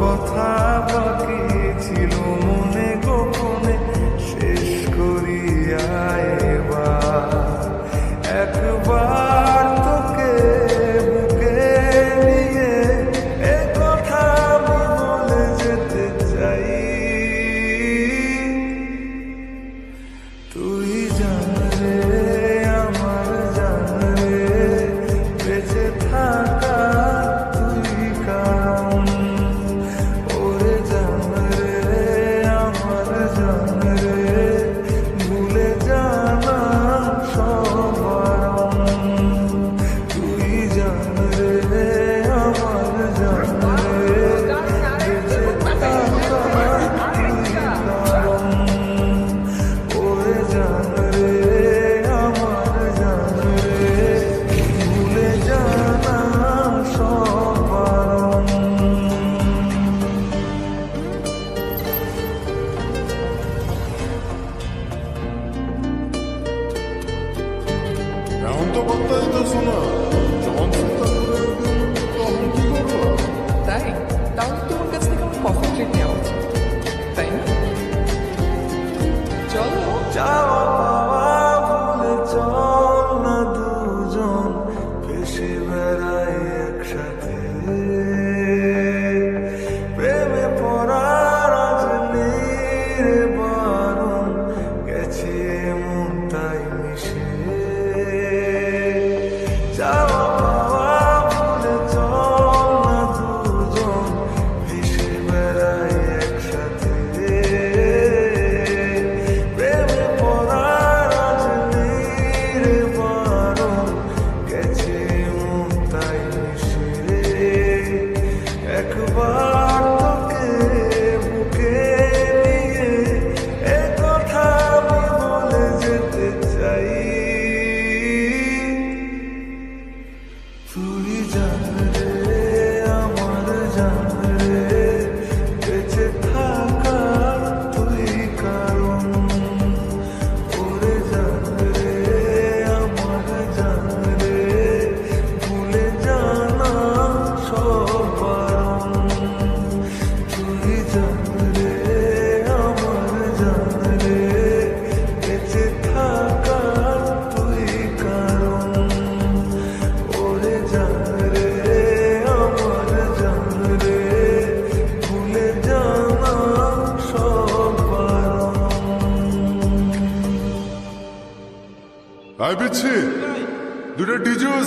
কথা বাকি ছিল মনে গোপনে শেষ করিয়া একবার নিয়ে কথা যেতে চাই। তুই বন্দ্যোপাধ্যায় তো শোনা যখন তখন কি করব তাই? তাহলে তোমার কাছ থেকে আমার কখন আই বিচ্ছি দুটো ডিজুস